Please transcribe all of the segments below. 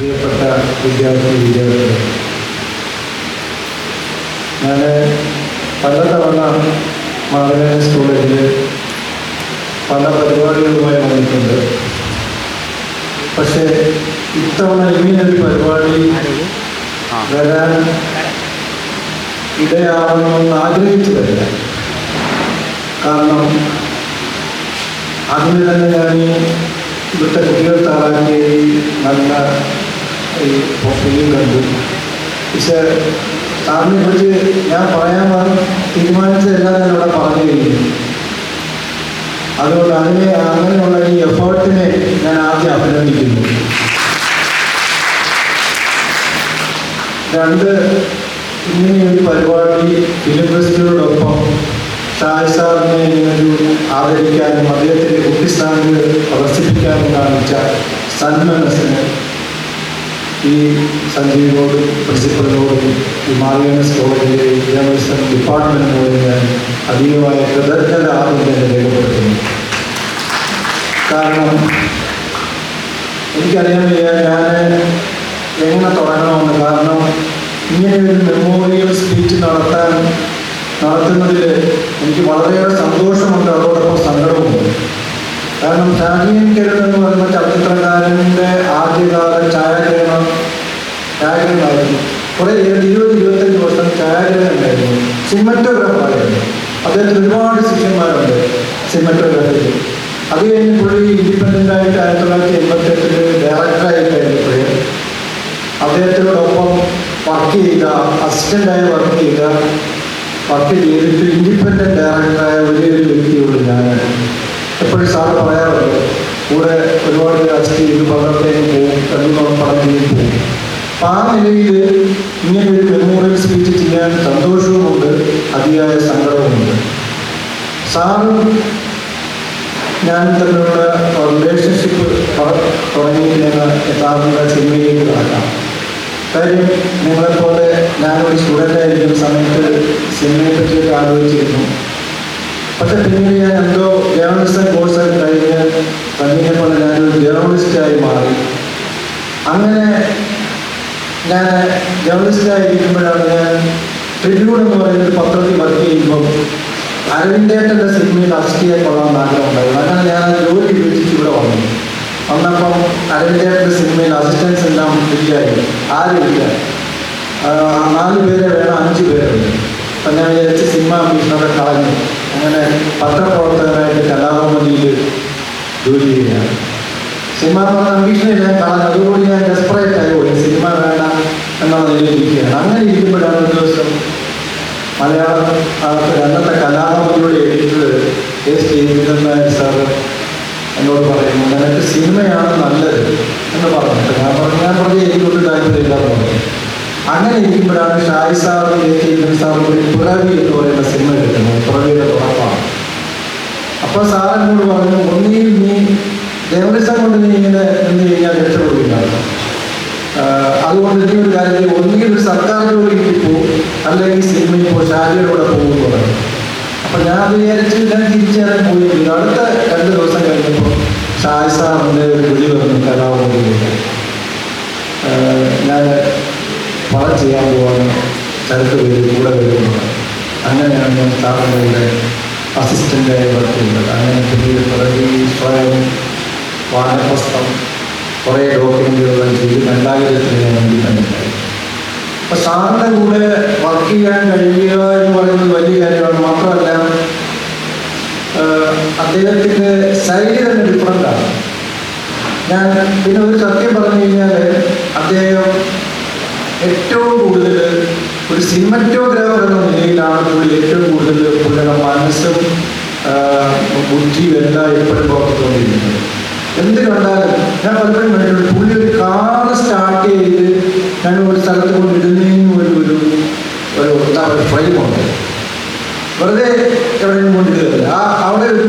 പ്രിയപ്പെട്ട വിദ്യാർത്ഥി വിദ്യാർത്ഥികൾ ഞാൻ പലതവണ മാധവന സ്കൂളിൽ പല പരിപാടികളുമായി വന്നിട്ടുണ്ട്. പക്ഷേ ഇത്തവണ ഇങ്ങനൊരു പരിപാടി വരാൻ ഇടയാവണമെന്ന് ആഗ്രഹിച്ചതല്ല. കാരണം അതിന് തന്നെ ഞാൻ ഇവിടുത്തെ കുട്ടികൾ താറാക്കിയ നല്ല ഫിലിം കണ്ടു. പക്ഷേ സാറിനെ കുറിച്ച് ഞാൻ പറയാൻ തീരുമാനിച്ചതെല്ലാം ഞാൻ ഇവിടെ പറഞ്ഞു കഴിഞ്ഞു അതുകൊണ്ട് അതിനെ അങ്ങനെയുള്ള ഈ എഫേർട്ടിനെ ഞാൻ ആദ്യം അഭിനന്ദിക്കുന്നു. രണ്ട് ഇങ്ങനെയൊരു പരിപാടി ഫിലിം ഫെസ്റ്റിവലോടൊപ്പം ഷായ് സാറിനെ ഇങ്ങനൊരു ആദരിക്കാനും അദ്ദേഹത്തിന്റെ കുട്ടിസ്ഥാനങ്ങൾ പ്രദർശിപ്പിക്കാനും കാണിച്ച സന്മനസ്സിന് ഈ സഞ്ജീവിനോടും പ്രിൻസിപ്പലിനോടും ഈ മാറിയനസ് കോളേജിലെ വിദ്യാഭ്യാസ ഡിപ്പാർട്ട്മെന്റിനോടും ഞാൻ അതീവമായ കൃതജ്ഞത ആദ്യം തന്നെ രേഖപ്പെടുത്തുന്നു. കാരണം എനിക്കറിയാൻ വയ്യ ഞാൻ എങ്ങനെ തുടങ്ങണമെന്ന്. കാരണം ഇങ്ങനെയൊരു മെമ്മോറിയൽ സ്പീച്ച് നടത്താൻ നടത്തുന്നതിൽ എനിക്ക് വളരെയേറെ സന്തോഷമുണ്ട്. അതോടൊപ്പം സങ്കടവുമുണ്ട്. കാരണം ഷാഹിയൻ കിരൺ എന്ന് പറയുന്ന ചലച്ചിത്രകാരന്റെ ആദ്യകാല ഛായാഗ്രഹണം ഛായാഗ്രഹമായിരുന്നു. കുറേ ഇരുപത് ഇരുപത്തഞ്ച് വർഷം ഛായാഗ്രഹം ഉണ്ടായിരുന്നു. സിനിമറ്റോഗ്രാഫറായിരുന്നു. അദ്ദേഹത്തിന് ഒരുപാട് ശിഷ്യന്മാരുണ്ട് സിമറ്റോഗ്രാഫിക്ക് അത് കഴിഞ്ഞ് പുള്ളി ഇൻഡിപെൻഡന്റ് ആയിട്ട് ആയിരത്തി തൊള്ളായിരത്തി എൺപത്തെട്ടിൽ ഡയറക്ടറായി കഴിഞ്ഞപ്പോഴേ അദ്ദേഹത്തിനോടൊപ്പം വർക്ക് ചെയ്ത അസിസ്റ്റന്റായി വർക്ക് ചെയ്ത വർക്ക് ചെയ്തിട്ട് ഇൻഡിപെൻഡന്റ് ഡയറക്ടറായ ഒരേ ഒരു വ്യക്തിയുള്ളൂ ഞാൻ എപ്പോഴും സാറ് പറയാറുണ്ട് കൂടെ ഒരുപാട് പേര് അസിസ്റ്റ് ചെയ്ത് പകർത്തേക്ക് പോകും രണ്ടു പടത്തേക്ക് പോകും. അപ്പം ആ നിലയിൽ ഇങ്ങനെ ഒരു മെമ്മോറിയൽ സ്പീച്ച് ചെയ്യാൻ സന്തോഷവുമുണ്ട് അതിയായ സങ്കടവുമുണ്ട്. സാറും ഞാൻ തമ്മിലുള്ള റിലേഷൻഷിപ്പ് ഞങ്ങൾ യഥാർത്ഥ സിനിമയിലേക്ക് കടക്കാം. കാര്യം നിങ്ങളെപ്പോലെ ഞാനൊരു സ്റ്റുഡന്റായിരിക്കുന്ന സമയത്ത് സിനിമയെപ്പറ്റിയൊക്കെ ആലോചിച്ചിരുന്നു. പക്ഷെ പിന്നീട് ഞാൻ എന്തോ ജേർണലിസം കോഴ്സൊക്കെ കഴിഞ്ഞ് കഴിഞ്ഞപ്പോൾ ഞാനൊരു ജേർണലിസ്റ്റായി മാറി. അങ്ങനെ ഞാൻ ജേർണലിസ്റ്റായി ഇരിക്കുമ്പോഴാണ് ഞാൻ ട്രിബ്യൂൺ എന്ന് പറയുന്ന പത്രത്തിൽ വർക്ക് ചെയ്യുമ്പോൾ അരവിന്ദേട്ടന്റെ സിനിമയിൽ അറസ്റ്റ് ചെയ്യാൻ കൊള്ളാൻ ആഗ്രഹമുണ്ടായിരുന്നു. അങ്ങനെ ഞാൻ ജോലി ഉപേക്ഷിച്ച് ഇവിടെ വന്നു. വന്നപ്പം അരവിന്ദേട്ടന്റെ സിനിമയിൽ അസിസ്റ്റൻസ് എല്ലാം ഇല്ലായി ആരും ആ, നാല് പേരെ വേണം അഞ്ച് പേരുണ്ട്. അപ്പം ഞാൻ വിചാരിച്ച് സിനിമ അംബീഷനൊക്കെ കളഞ്ഞു. അങ്ങനെ പത്രപ്രവർത്തകനായിട്ട് കലാഭവനിയിൽ ജോലി ചെയ്യുകയാണ്. സിനിമ എന്ന് കാരണം അതുകൊണ്ട് ഞാൻ ഡെസ്പറേറ്റ് ആയി സിനിമ വേണ്ട എന്നുള്ള നിലയിലിരിക്കുകയാണ് അങ്ങനെ ഇരിക്കുമ്പോഴാണ് ഒരു ദിവസം മലയാളം അന്നത്തെ കലാഭവനിലൂടെ editor S Jayachandran Nair sir എന്നോട് പറയുന്നു നിനക്ക് സിനിമയാണ് നല്ലത് എന്ന് പറഞ്ഞിട്ട് ഞാൻ പറഞ്ഞു ഞാൻ പറഞ്ഞു എനിക്കൊരു താല്പര്യമില്ല പറഞ്ഞു. അങ്ങനെ ഇരിക്കുമ്പോഴാണ് ഷായി സാറും എ പിറവി എന്ന് പറയുന്ന എന്നോട് പറഞ്ഞു ഒന്നിയിൽ നീ ജേർണലിസം കൊണ്ട് നീ ഇങ്ങനെ നിന്ന് കഴിഞ്ഞാൽ രക്ഷപ്പെടുകയില്ല. അതുകൊണ്ട് നീ ഒരു കാര്യം. ഒന്നുകിൽ ഒരു സർക്കാർ ജോലിക്ക് പോകും അല്ലെങ്കിൽ സിനിമയിൽ പോ ഷാജിയുടെ പോകും പറഞ്ഞു. അപ്പൊ ഞാൻ വിചാരിച്ചു ഞാൻ തിരിച്ചറിയാൻ പോയിട്ടില്ല. അടുത്ത രണ്ട് ദിവസം കഴിഞ്ഞപ്പോൾ ഷാജി സാറിന്റെ ഒരു വിളി വന്നു കലാഭവനിലേക്ക് ഞാൻ പല ചെയ്യാൻ പോവാണ് ചരക്ക് വരും കൂടെ വരുന്നത് അങ്ങനെയാണ് ഞാൻ സാറിന്റെ അസിസ്റ്റന്റായി വർക്ക് ചെയ്യുന്നത്. അങ്ങനെ പിന്നീട് പ്രകൃതി സ്വയം വാനപ്രസ്ഥം കുറേ ഡോക്യുമെന്റുകളെല്ലാം ചെയ്ത് രണ്ടായിരത്തിന് ഞാൻ തന്നെ അപ്പം സാറിന്റെ കൂടെ വർക്ക് ചെയ്യാൻ കഴിയുക എന്ന് പറയുന്നത് വലിയ കാര്യമാണ്. മാത്രമല്ല അദ്ദേഹത്തിന്റെ ശൈലി തന്നെ ഡിഫറന്റാണ് ഞാൻ പിന്നെ ഒരു സത്യം പറഞ്ഞു കഴിഞ്ഞാൽ അദ്ദേഹം ഏറ്റവും കൂടുതൽ ഒരു സിനിമറ്റോഗ്രാഫർ എന്ന നിലയിലാണ് പുള്ളി ഏറ്റവും കൂടുതൽ പുള്ളിയുടെ മനസ്സും ബുദ്ധിയും എല്ലാം എപ്പോഴും പുറത്തുകൊണ്ടിരിക്കുന്നത്. എന്ത് കണ്ടാലും ഞാൻ പലപ്പോഴും കണ്ടിട്ടുണ്ട് പുള്ളി ഒരു കാറ് സ്റ്റാർട്ട് ചെയ്ത് ഞാൻ ഒരു സ്ഥലത്ത് കൊണ്ട് ഒരു ഒരു ഒരു എന്താ പറയുക ഫ്രെയിമുണ്ട് വെറുതെ എവിടെയും കൊണ്ടിടുകയല്ല ആ അവിടെ ഒരു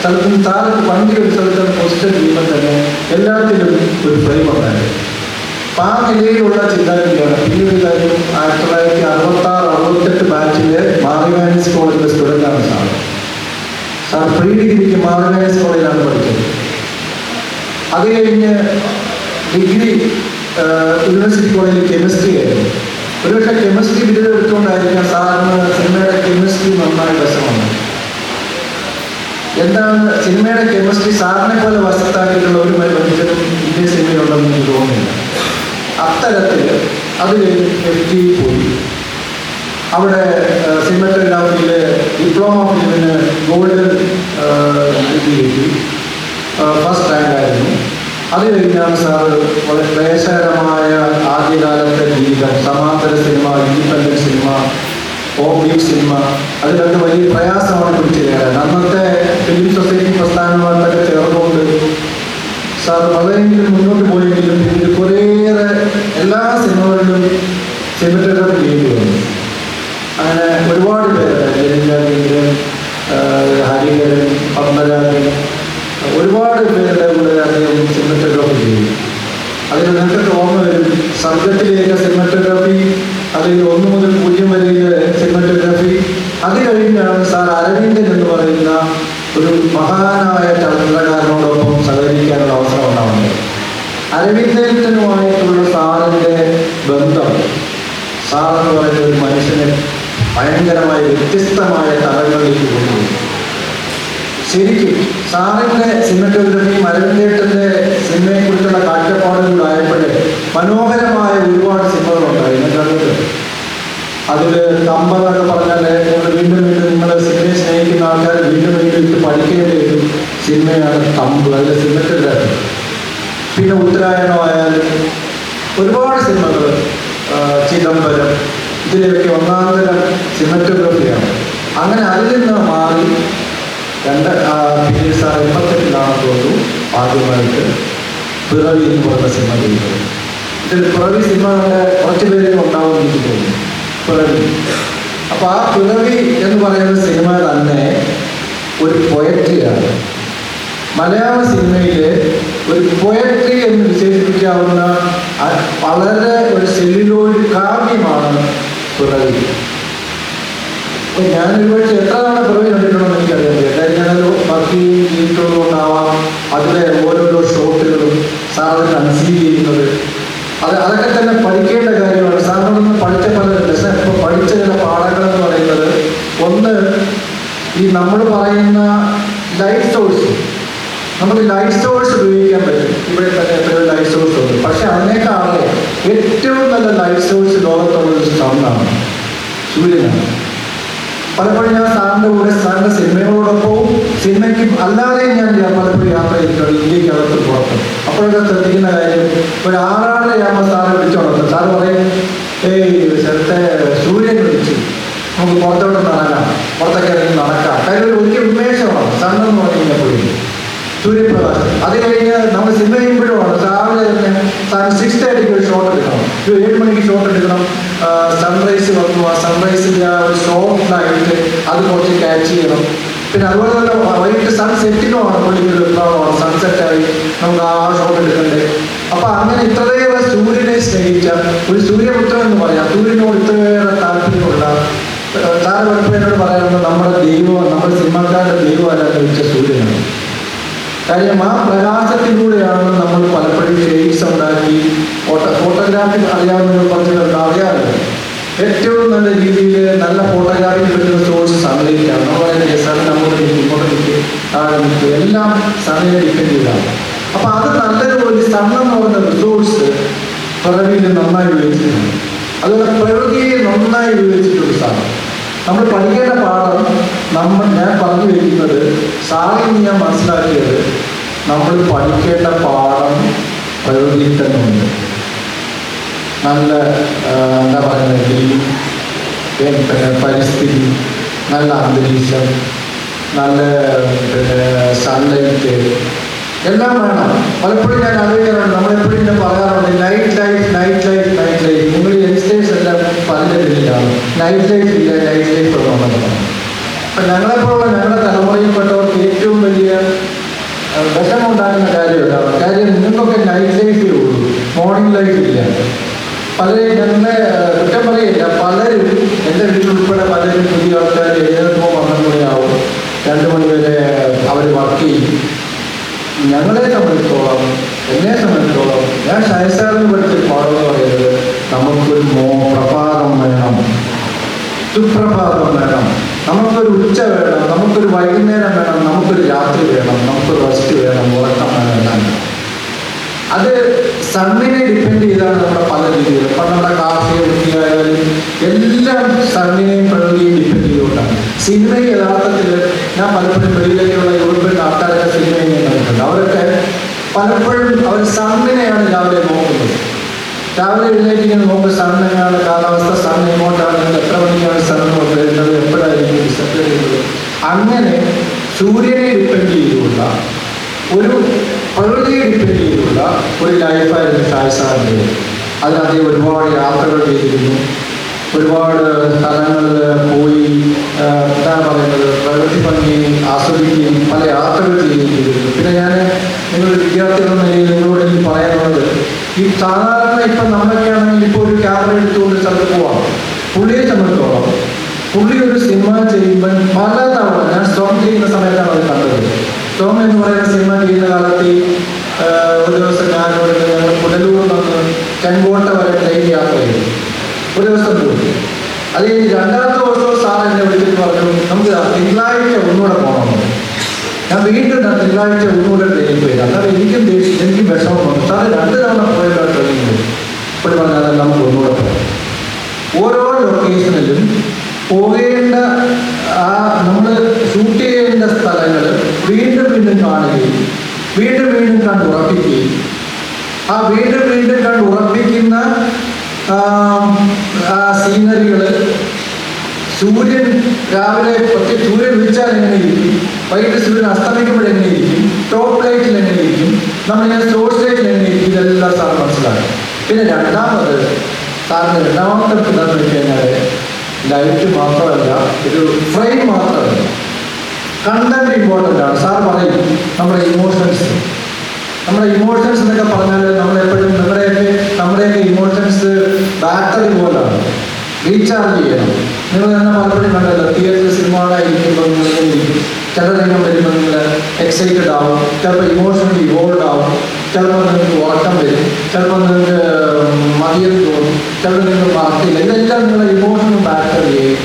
സ്ഥലത്ത് താഴെ വണ്ടി ഒരു സ്ഥലത്ത് പൊസിഷൻ ചെയ്യുമ്പോൾ തന്നെ എല്ലാത്തിലും ഒരു ഫ്രെയിം ഉണ്ടായിരുന്നു. അപ്പം ആ നിലയിലുള്ള ചിന്താഗതിയാണ്. ഈ ഒരു കാര്യം ആയിരത്തി തൊള്ളായിരത്തി അറുപത്തി ആറ് അറുപത്തെട്ട് ബാച്ചിലെ മാറിമാനിസ് കോളേജിലെ സ്റ്റുഡന്റാണ് സാർ. സാർ പ്രീ ഡിഗ്രിക്ക് മാറിമാനിസ് കോളേജിലാണ് പഠിച്ചത്. അത് കഴിഞ്ഞ് ഡിഗ്രി യൂണിവേഴ്സിറ്റി കോളേജിൽ കെമിസ്ട്രി ആയിരുന്നു. ഒരുപക്ഷെ കെമിസ്ട്രി ബിരുദം എടുത്തുകൊണ്ടായിരിക്കാം സാറിന് സിനിമയുടെ കെമിസ്ട്രി നന്നായി വശമാണ് എന്താണ് സിനിമയുടെ കെമിസ്ട്രി സാറിനെ പോലെ വശത്താക്കിയിട്ടുള്ള ഒരു മനുഷ്യനും ഇന്ത്യൻ സിനിമയിലുണ്ടെന്ന് എനിക്ക് തോന്നുന്നില്ല. അത്തരത്തിൽ അത് എത്തി പോയി അവിടെ സിനിമറ്റോഗ്രാഫിയിൽ ഡിപ്ലോമ ഫിലിമിന് ഗോൾഡൻ ഇത് കിട്ടി ഫസ്റ്റ് റാങ്ക് ആയിരുന്നു. അത് കഴിഞ്ഞാണ് സാറ് വളരെ ക്ലേശകരമായ ആദ്യകാലത്തെ ജീവിതം. സമാന്തര cinema independent cinema offbeat cinema. അതിലൊക്കെ വലിയ പ്രയാസമാണ് പിടിച്ചു കയറാൻ അന്നത്തെ ഫിലിം സൊസൈറ്റി പ്രസ്ഥാനമായിട്ടൊക്കെ ചേർന്നുകൊണ്ട് സാർ വളരെയെങ്കിലും മുന്നോട്ട് പോയെങ്കിലും ഇതിൽ കുറേയേറെ സിനിമകളിലും സിനിമറ്റോഗ്രാഫി ചെയ്യേണ്ടി വന്നു അങ്ങനെ ഒരുപാട് പേര് ജനജാതീന്ദ്രൻ ഹരികരൻ പമ്പരാജൻ ഒരുപാട് പേരുടെ കൂടെ അദ്ദേഹം സിനിമറ്റോഗ്രാഫി ചെയ്തു. അതിൽ നിങ്ങൾക്ക് ഓർമ്മ വരും സർഗത്തിലേക്ക് സിനിമറ്റോഗ്രാഫി അതിൽ ഒന്ന് മുതൽ പൂജ്യം വരെയിലെ സിനിമറ്റോഗ്രാഫി അത് കഴിഞ്ഞാണ് സാർ അരവിന്ദൻ എന്ന് പറയുന്ന ഒരു മഹാനായ ചലച്ചിത്രകാരനോടൊപ്പം സഹകരിക്കാനുള്ള അവസരം ഉണ്ടാവുന്നത് അരവിന്ദനുമായിട്ടുള്ള സാറിന്റെ ബന്ധം സാർ എന്ന് പറയുന്ന ഒരു മനുഷ്യനെ ഭയങ്കരമായ വ്യത്യസ്തമായ തലങ്ങളിലേക്ക് പോകുന്നു. ശരിക്കും സാറിന്റെ സിനിമറ്റോഗ്രഫിയും സിനിമയെ സിനിമയെക്കുറിച്ചുള്ള കാഴ്ചപ്പാടുകളായപ്പോഴേ മനോഹരമായ ഒരുപാട് സിനിമകളുണ്ടായി നിങ്ങൾക്ക് അതിൽ തമ്പെന്നൊക്കെ പറഞ്ഞാൽ നിങ്ങൾ വീണ്ടും വീണ്ടും നിങ്ങൾ സിനിമയെ സ്നേഹിക്കുന്ന ആൾക്കാർ വീണ്ടും വീണ്ടും ഇത് പഠിക്കേണ്ട ഒരു സിനിമയാണ് തമ്പ് അതിലെ സിനിമറ്റോഗ്രാഫി പിന്നെ ഉത്തരായണമായാലും ഒരുപാട് സിനിമകൾ ചിദംബരം ഇതിലൊക്കെ ഒന്നാന്തരം സിനിമറ്റോഗ്രഫിയാണ് അങ്ങനെ അതിൽ നിന്ന് മാറി രണ്ട് പിന്നീട് സാർ എൺപത്തെട്ടിലാണ് തോന്നുന്നു ആദ്യമായിട്ട് പിറവി എന്ന് പറഞ്ഞ സിനിമ ചെയ്യുന്നത്. ഇതിൽ പിറവി സിനിമകളുടെ കുറച്ച് പേര് ഉണ്ടാവും എനിക്ക് തോന്നുന്നു. പിറവി. അപ്പൊ ആ പിറവി എന്ന് പറയുന്ന സിനിമ തന്നെ ഒരു പൊയട്രിയാണ് മലയാള സിനിമയിലെ ഒരു പൊയട്രി എന്ന് വിശേഷിപ്പിക്കാവുന്ന വളരെ ഒരു സെല്ലുലോയിഡ് കാവ്യമാണ് പിറവി. ഞാൻ ഒരുപക്ഷെ എത്ര തവണ പിറവി കണ്ടിട്ടുണ്ടെന്ന് എനിക്കറിയാം കാര്യം ഞാനൊരു ഭക്തി ജീവിക്കുന്നതുകൊണ്ടാവാം അതിലെ ഓരോരോ ഷോട്ടുകളും സാറ് കൺസീവ് ചെയ്യുന്നത്. അത് അതൊക്കെ തന്നെ പഠിക്കേണ്ട കാര്യമാണ്. സാറിനോടൊന്ന് പഠിച്ച പലരുണ്ട്. ലെസൺ ഇപ്പോൾ പഠിച്ച ചില പാഠങ്ങൾ എന്ന് പറയുന്നത് ഒന്ന് ഈ നമ്മൾ പറയുന്ന ലൈഫ് സോഴ്സ് നമുക്ക് ലൈഫ് ഉപയോഗിക്കാൻ പറ്റും ഇവിടെ തന്നെ എത്രയോ ലൈഫ് സോഴ്സ് ഉണ്ട് പക്ഷെ അതിനേക്കാളെ ഏറ്റവും നല്ല ലൈഫ് സോഴ്സ് ലോകത്തുള്ള ഒരു സണ്ണാണ് സൂര്യനാണ് പലപ്പോഴും ഞാൻ സാറിന്റെ കൂടെ സാറിന്റെ സിനിമയോടൊപ്പവും സിനിമയ്ക്ക് അല്ലാതെയും ഞാൻ പലപ്പോഴും യാത്ര ചെയ്തിട്ടുണ്ട് ഇന്ത്യയ്ക്ക് അകത്ത് പുറത്ത്. അപ്പോഴൊക്കെ ശ്രദ്ധിക്കുന്ന കാര്യം ഒരു ആറാറര ആകുമ്പോൾ സാറ് വിളിച്ചോളൂ. സാറ് പറയും ഏയ് സ്ഥലത്തെ സൂര്യൻ വിളിച്ചു. നമുക്ക് പുറത്തോട്ട് നടക്കാം. പുറത്തൊക്കെ ഇറങ്ങി നടക്കാം. കാര്യം ഒരു വലിയ ഉന്മേഷമാണ് സണ്ണെന്ന് പറഞ്ഞു കഴിഞ്ഞപ്പോഴും സൂര്യപ്രകാശം. അത് കഴിഞ്ഞ് നമ്മൾ സിനിമ ചെയ്യുമ്പോഴുമാണ് രാവിലെ തന്നെ സാറിന് സിക്സ് തേർട്ടിക്ക് ഒരു ഷോട്ട് എടുക്കണം. ഒരു ഏഴ് മണിക്ക് ഷോട്ട് എടുക്കണം. സൺറൈസ് വന്നു. ആ സൺറൈസിന്റെ ആ ഒരു സോഫ്റ്റ് ആയിട്ട് അത് കുറച്ച് ക്യാച്ച് ചെയ്യണം. പിന്നെ അതുപോലെ തന്നെ വൈകിട്ട് സൺ സെറ്റിനുമാണ് പുള്ളിക്കൊരു വിപ്ലവമാണ് സൺസെറ്റായി നമുക്ക് ആ ഷോട്ട് എടുക്കണ്ടേ. അപ്പൊ അങ്ങനെ ഇത്രയേറെ സൂര്യനെ സ്നേഹിച്ച ഒരു സൂര്യപുത്രൻ എന്ന് പറയാം. സൂര്യനോട് ഇത്രയേറെ താല്പര്യമുള്ള താര പറയുന്നത് നമ്മുടെ ദൈവം നമ്മുടെ സിനിമക്കാരുടെ ദൈവമല്ല വെച്ച സൂര്യനാണ്. കാര്യം ആ പ്രകാശത്തിലൂടെയാണ് നമ്മൾ പലപ്പോഴും ഷെയ്ഡ്സ് ഉണ്ടാക്കി ഫോട്ടോഗ്രാഫി അറിയാവുന്ന കുറച്ച് പേർക്ക് അറിയാറുണ്ട് ഏറ്റവും നല്ല രീതിയിൽ നല്ല ഫോട്ടോഗ്രാഫി പറ്റുന്ന സോഴ്സ് സൺലൈറ്റാണ് നമ്മൾ പറയുന്നത് സൺ അങ്ങോട്ട് നിൽക്കും ഇങ്ങോട്ട് നിൽക്കും എല്ലാം സണ്ണിനെ ഡിപ്പെൻഡ് ചെയ്താണ് അപ്പൊ അത് നല്ലൊരു ഒരു പറയുന്ന റിസോഴ്സ് പ്രകൃതിയിൽ നന്നായി ഉപയോഗിച്ചിട്ടുണ്ട് അതുപോലെ പ്രകൃതിയെ നന്നായി ഉപയോഗിച്ചിട്ടൊരു സാധനം. നമ്മൾ പഠിക്കേണ്ട പാഠം നമ്മൾ ഞാൻ പറഞ്ഞു വയ്ക്കുന്നത് സാറിൽ ഞാൻ മനസ്സിലാക്കിയത് നമ്മൾ പഠിക്കേണ്ട പാഠം പ്രകൃതിയിൽ തന്നെ ഉണ്ട് നല്ല എന്താ പറയുന്നത്? പരിസ്ഥിതി നല്ല അന്തരീക്ഷം നല്ല പിന്നെ സൺലൈറ്റ് എല്ലാം വേണം. പലപ്പോഴും ഞാൻ ആലോചിക്കാറുണ്ട്. നമ്മളെപ്പോഴും ഇങ്ങനെ പറയാറുണ്ട് night life night life night life നിങ്ങൾ യങ്സ്റ്റേഴ്സ് എല്ലാം പലതിലാണ് നൈറ്റ് ലൈഫ് ഇല്ല നൈറ്റ് ലൈഫ് എന്നുള്ളത് അപ്പം ഞങ്ങളെപ്പോലുള്ള ഞങ്ങളുടെ തലമുറയിൽപ്പെട്ടവർക്ക് ഏറ്റവും വലിയ ആ, വിഷമമുണ്ടാകുന്ന കാര്യം നിങ്ങൾക്കൊക്കെ നൈറ്റ് ലൈഫേ ഉള്ളൂ. മോർണിംഗ് ലൈഫ് ഇല്ല. പലരും ഞങ്ങളെ കുറ്റം പറയില്ല. പലരും എന്റെ വീട്ടിലുൾപ്പെടെ പലരും പുതിയ ആൾക്കാർ ഏതൊക്കെ മണിയാവും രണ്ട് അവർ വർക്ക് ചെയ്യും. ഞങ്ങളെ സംബന്ധിച്ചോളം എന്നെ സംബന്ധിച്ചോളം ഞാൻ ഷൈസാറിന് പഠിച്ച പാഠം പറയുന്നത് നമുക്കൊരു മോ പ്രഭാതം വേണം. സുപ്രഭാതം വേണം. നമുക്കൊരു ഉച്ച വേണം നമുക്കൊരു വൈകുന്നേരം വേണം നമുക്കൊരു രാത്രി വേണം നമുക്കൊരു റെസ്റ്റ് വേണം ഉറക്കം വേണം. എല്ലാം. അത് സണ്ണിനെ ഡിപ്പെൻഡ് ചെയ്താണ് നമ്മുടെ പല രീതികൾ ഇപ്പം നമ്മുടെ കാർഷിക വൃത്തിയായാലും എല്ലാം സണ്ണിനെയും പ്രകൃതിയെയും ഡിപ്പെൻഡ് ചെയ്തുകൊണ്ടാണ്. സിനിമ യഥാർത്ഥത്തിൽ ഞാൻ പലപ്പോഴും വെളിയിലേക്കുള്ള യൂറോപ്യൻ ആൾക്കാരൊക്കെ സിനിമ ഇങ്ങനെ കണ്ടിട്ടുണ്ട്. അവരൊക്കെ പലപ്പോഴും അവർ സണ്ണിനെയാണ് രാവിലെ നോക്കുന്നത്. രാവിലെ എഴുന്നേറ്റ് ഇങ്ങനെ നോക്കുമ്പോൾ സണ്ണ് എങ്ങനെയാണ് കാലാവസ്ഥ സണ്ണ് എങ്ങോട്ടാണ് എത്ര മണിക്കാണ് സണ്ണ് വരുന്നത് എപ്പോഴായിരിക്കും സെറ്റ് ചെയ്യുന്നത്. അങ്ങനെ സൂര്യനെ ഡിപ്പെൻഡ് ചെയ്തുകൊണ്ട ഒരു പ്രകൃതിയെ ഒരു ലൈഫായിരുന്നു ഷായ്സാറിന്റെ അതിനകത്ത് ഒരുപാട് യാത്രകൾ ചെയ്തിരുന്നു. ഒരുപാട് സ്ഥലങ്ങളിൽ പോയി എന്താ പറയുന്നത് പ്രകൃതി ഭംഗി ആസ്വദിക്കുകയും പല യാത്രകൾ ചെയ്യുകയും പിന്നെ ഞാൻ നിങ്ങളുടെ വിദ്യാർത്ഥികൾ നിലയിൽ നിങ്ങളോട് എനിക്ക് പറയാനുള്ളത് ഈ സാധാരണ ഇപ്പം നമ്മളൊക്കെ ആണെങ്കിൽ ഇപ്പോൾ ഒരു ക്യാമറ എടുത്തുകൊണ്ട് സ്ഥലത്ത് പോവാം. പുള്ളിയെ സംബന്ധിച്ചോളം പുള്ളി ഒരു സിനിമ ചെയ്യുമ്പോൾ പല തവണ ഞാൻ സ്റ്റോം ചെയ്യുന്ന സമയത്താണ് അത് കണ്ടത്. സ്റ്റോം എന്ന് പറയുന്ന സിനിമ ചെയ്യുന്ന കാലത്ത് ഈ, ചെങ്കോട്ട വരെ ട്രെയിൻ യാത്ര ചെയ്തു. ഒരു ദിവസം പോയി. അത് കഴിഞ്ഞ് രണ്ടാമത്തെ ദിവസവും സാർ എന്നെ വിളിച്ചിട്ട് പറഞ്ഞു നമുക്ക് തിങ്കളാഴ്ച ഒന്നുകൂടെ പോകണം ഞാൻ വീണ്ടും ഞാൻ തിങ്കളാഴ്ച ഒന്നുകൂടെ ട്രെയിനിൽ പോയി. അന്നേരം എനിക്കും ദേഷ്യം എനിക്കും വിഷമം വന്നു. സാറ് രണ്ട് തവണ പോയല്ലോ ട്രെയിനിൽ പോയി ഇപ്പോൾ പറഞ്ഞാൽ നമുക്ക് ഒന്നുകൂടെ പോകാം. ഓരോ ലൊക്കേഷനിലും പോകേണ്ട ആ നമ്മൾ ഷൂട്ട് ചെയ്യേണ്ട സ്ഥലങ്ങൾ വീണ്ടും വീണ്ടും കാണുകയും വീണ്ടും വീണ്ടും കണ്ട് ഉറപ്പിക്കുകയും ആ വീണ്ടും വീണ്ടും കണ്ട് ഉറപ്പിക്കുന്ന സീനറികൾ സൂര്യൻ രാവിലെ ഒറ്റ സൂര്യൻ വിളിച്ചാൽ എങ്ങനെയിരിക്കും? വൈകിട്ട് സൂര്യൻ അസ്തമിക്കുമ്പോൾ എങ്ങനെയിരിക്കും? ടോപ്പ് ലൈറ്റിൽ എങ്ങനെയിരിക്കും? നമ്മളിങ്ങനെ സോഴ്സ് ലൈറ്റിൽ എങ്ങനെയിരിക്കും? ഇതെല്ലാം സാർ മനസ്സിലാക്കും. പിന്നെ രണ്ടാമത് സാറിന് രണ്ടാമത്തെ എന്താണെന്ന് വെച്ച് കഴിഞ്ഞാൽ ലൈറ്റ് മാത്രമല്ല ഒരു ഫ്രെയിം മാത്രമല്ല. കണ്ടന്റ് ഇമ്പോർട്ടന്റ് ആണ്. സാർ പറയും നമ്മുടെ ഇമോഷൻസ്. നമ്മുടെ ഇമോഷൻസ് എന്നൊക്കെ പറഞ്ഞാൽ നമ്മളെപ്പോഴും നമ്മുടെയൊക്കെ നമ്മുടെയൊക്കെ ഇമോഷൻസ് ബാറ്ററി പോലാണ്. റീചാർജ് ചെയ്യണം. നിങ്ങൾ തന്നെ പലപ്പോഴും കണ്ടല്ലോ തിയേറ്ററിൽ സിനിമ ഇരിക്കുമ്പോൾ നിങ്ങൾ ഇരിക്കും. ചില രംഗം വരുമ്പോൾ നിങ്ങൾ എക്സൈറ്റഡ് ആവും. ചിലപ്പോൾ ഇമോഷണലി ഇവോൾവ് ആവും. ചിലപ്പോൾ നിങ്ങൾക്ക് ഓട്ടം വരും. ചിലപ്പോൾ നിങ്ങൾക്ക് മതിയെന്ന് തോന്നും. ചിലപ്പോൾ നിങ്ങൾ മറക്കില്ല ഇതെല്ലാം നിങ്ങളുടെ ഇമോഷണൽ ബാറ്ററിയെ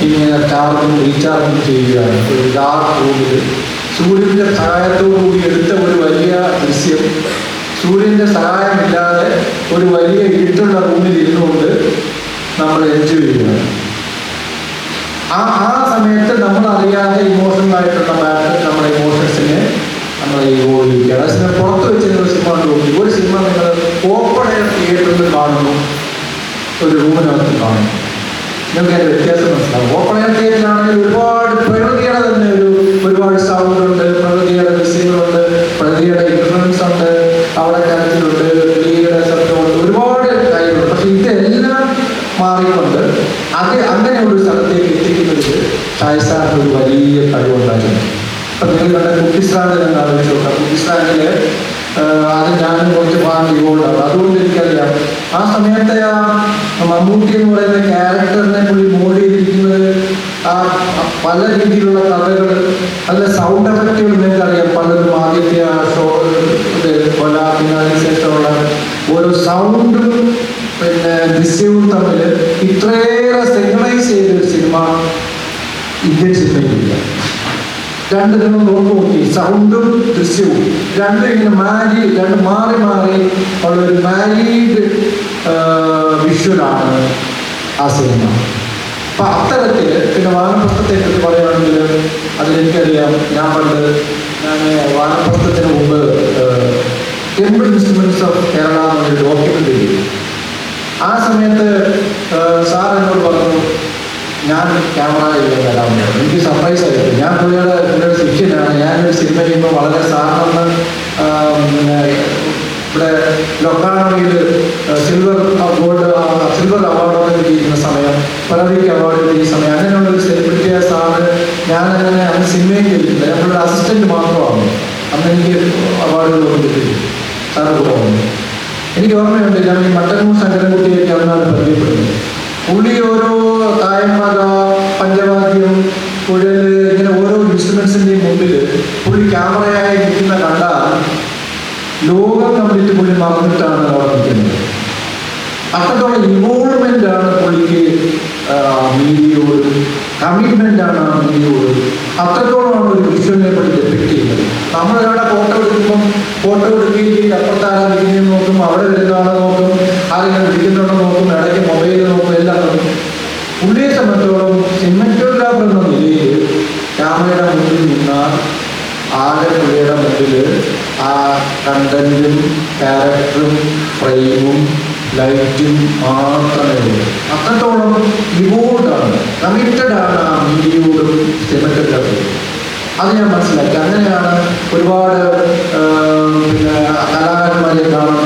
ഇങ്ങനെ ചാർജും റീചാർജും ചെയ്യുകയാണ്. ഒരു ഡാർക്ക് റൂമിൽ സൂര്യന്റെ സഹായത്തോടു കൂടി എടുത്ത ഒരു വലിയ ദൃശ്യം. സൂര്യന്റെ സഹായമില്ലാതെ ഒരു വലിയ ഇരുട്ടുള്ള റൂമിൽ ഇരുന്നുകൊണ്ട് നമ്മൾ എൻജോയ് ചെയ്യുകയാണ്. ആ ആ സമയത്ത് നമ്മൾ അറിയാതെ ഇമോഷണൽ ആയിട്ടുള്ള മാറ്റർ നമ്മുടെ ഇമോഷൻസിനെ നമ്മൾ ഓടിക്കുകയാണ് സിനിമ പുറത്ത് വെച്ച് നിങ്ങൾ സിനിമ തോന്നി ഒരു സിനിമ നിങ്ങൾ ഓപ്പൺ എയർ തിയേറ്ററിൽ കാണുന്നു. ഒരു റൂമിനകത്ത് കാണുന്നു. നിങ്ങൾക്ക് അതിന്റെ വ്യത്യാസം മനസ്സിലാവും. ഓപ്പൺ എയർ തിയേറ്ററിലാണെങ്കിൽ ഒരുപാട് പ്രകൃതിയുടെ തന്നെ ഒരു ഒരുപാട് സ്റ്റാഫുകളുണ്ട് പ്രകൃതിയുടെ ദൃശ്യങ്ങളുണ്ട് പ്രകൃതിയുടെ ഇൻഫ്ലുവൻസ് ഉണ്ട് അവിടെ കാര്യത്തിലുണ്ട് കിളിയുടെ ശബ്ദമുണ്ട് ഒരുപാട് കാര്യങ്ങളുണ്ട്. പക്ഷെ ഇതെല്ലാം മാറിക്കൊണ്ട് അത് അങ്ങനെ ഒരു സ്ഥലത്തേക്ക് എത്തിക്കുന്നതിൽ ഷായ്സാറിന് ഒരു വലിയ കഴിവുണ്ടായിരുന്നു അപ്പൊ നിങ്ങൾ കണ്ട കുട്ടിസ്ലാൻഡ് നിന്ന് ആലോചിച്ച് നോക്കാം. കുട്ടിസ്ലാൻഡിൽ അത് ഞാനും കുറച്ച് ഭാഗം ഇവോൾഡാണ് അതുകൊണ്ട് എനിക്കറിയാം ആ സമയത്തെ ആ മമ്മൂട്ടി എന്ന് പറയുന്ന ക്യാരക്ടറിനെ പുള്ളി മോഡ് ചെയ്തിരിക്കുന്നത് പല രീതിയിലുള്ള കഥകൾ നല്ല സൗണ്ട് എഫക്റ്റുകൾ നിങ്ങൾക്കറിയാം. പലരും ആദ്യത്തെ ആ ഷോ കൊല പിന്നെ ഓരോ സൗണ്ടും പിന്നെ ദൃശ്യവും തമ്മിൽ ഇത്രയേറെ സിഗ്നലൈസ് ചെയ്ത ഒരു സിനിമ ഇന്ത്യൻ സിനിമയിലില്ല രണ്ട് നിങ്ങൾ നോക്കി നോക്കി. സൗണ്ടും ദൃശ്യവും. രണ്ടും ഇങ്ങനെ മാരി രണ്ട് മാറി മാറി ഉള്ള ഒരു മാരീഡ് വിഷ്വലാണ് ആ സിനിമ അപ്പൊ അത്തരത്തിൽ പിന്നെ വാനപ്രസ്ഥത്തെ കുറിച്ച് പറയുകയാണെങ്കിൽ അതിലെനിക്കറിയാം. ഞാൻ പണ്ട് ഞാൻ വാനപ്രസ്ഥത്തിന് മുമ്പ് ടെമ്പിൾ ഇൻസ്ട്രുമെന്റ്സ് ഓഫ് കേരള എന്നൊരു ഡോക്യുമെന്റ് ചെയ്തു ആ സമയത്ത് സാർ എന്നോട് പറഞ്ഞു ഞാൻ ക്യാമറ ഇല്ല വരാൻ എനിക്ക് സർപ്രൈസ് ആയിരുന്നു ഞാൻ പുള്ളിയുടെ പുള്ളിയുടെ ശിഷ്യനാണ്. ഞാനൊരു സിനിമ ചെയ്യുമ്പോൾ വളരെ സാറിന് ഇവിടെ ലൊക്കാണോയിൽ സിൽവർ ഗോൾഡ് സിൽവർ കിട്ടിയിരിക്കുന്ന സമയം പലവിക്ക് അവാർഡ് ഈ സമയം. അങ്ങനെയുള്ള ഒരു സെലിബ്രിറ്റിയായ സാറ് ഞാൻ അങ്ങനെ അന്ന് സിനിമയിൽ ചെയ്തിട്ടില്ല ഞങ്ങളുടെ അസിസ്റ്റന്റ് മാത്രമാണ്. അന്ന് എനിക്ക് അവാർഡുകളൊന്നും കിട്ടില്ല സാറ് കൂടെ എനിക്ക് ഓർമ്മയുണ്ട് ഞാൻ ഈ മട്ടന്നൂർ ശങ്കരൻകുട്ടിയൊക്കെ അന്നാണ് പരിചയപ്പെടുന്നത്. പുള്ളി ഓരോ തായമ്പക പഞ്ചവാദ്യം കുഴൽ ഇങ്ങനെ ഓരോ ഇൻസ്ട്രുമെന്റ്സിന്റെയും മുമ്പിൽ പുള്ളി ക്യാമറയായി നിൽക്കുന്ന കണ്ടാൽ ലോകം കംപ്ലീറ്റ് പുള്ളി മറന്നിട്ടാണ് അവിടെ നിൽക്കുന്നത്. അത്രത്തോളം ഇൻവോൾവ്മെന്റ് ആണ് പുള്ളിക്ക് മീഡിയയോട് കമ്മിറ്റ്മെന്റ് ആണ് ആ നീതിയോട് അത്രത്തോളമാണ് ഒരു വിഷ്വലിനെ പറ്റി ഡെപ്പിക്ട് ചെയ്യുന്നത്. നമ്മൾ ഇവിടെ ഫോട്ടോ എടുക്കുമ്പം ഫോട്ടോ എടുക്കുകയും അപ്പുറത്ത് ആരാ വിളിക്കുന്നത് നോക്കും അവിടെ വരുന്ന നോക്കും ആരെങ്കിലും വിളിക്കുന്നുണ്ടോ നോക്കും ഇടയ്ക്ക് മൊബൈൽ നോക്കും എല്ലാം നോക്കും. പുള്ളിയെ സംബന്ധിച്ചോളം സിനിമറ്റോഗ്രാഫർ എന്ന നിലയിൽ ക്യാമറയുടെ മുന്നിൽ നിന്നാൽ ആകെ പുള്ളിയുടെ മുന്നിൽ ആ കണ്ടന്റും ക്യാരക്ടറും ഫ്രെയിമും ലൈറ്റും മാത്രമേ ഉള്ളൂ അത്രത്തോളം ഇവോർഡാണ് കമ്മിറ്റഡാണ് ആ മീഡിയയോടും സിനിമറ്റോഗ്രാഫിയോടും അത് ഞാൻ മനസ്സിലാക്കി. അങ്ങനെയാണ് ഒരുപാട് പിന്നെ കലാകാരന്മാരെ കാണാൻ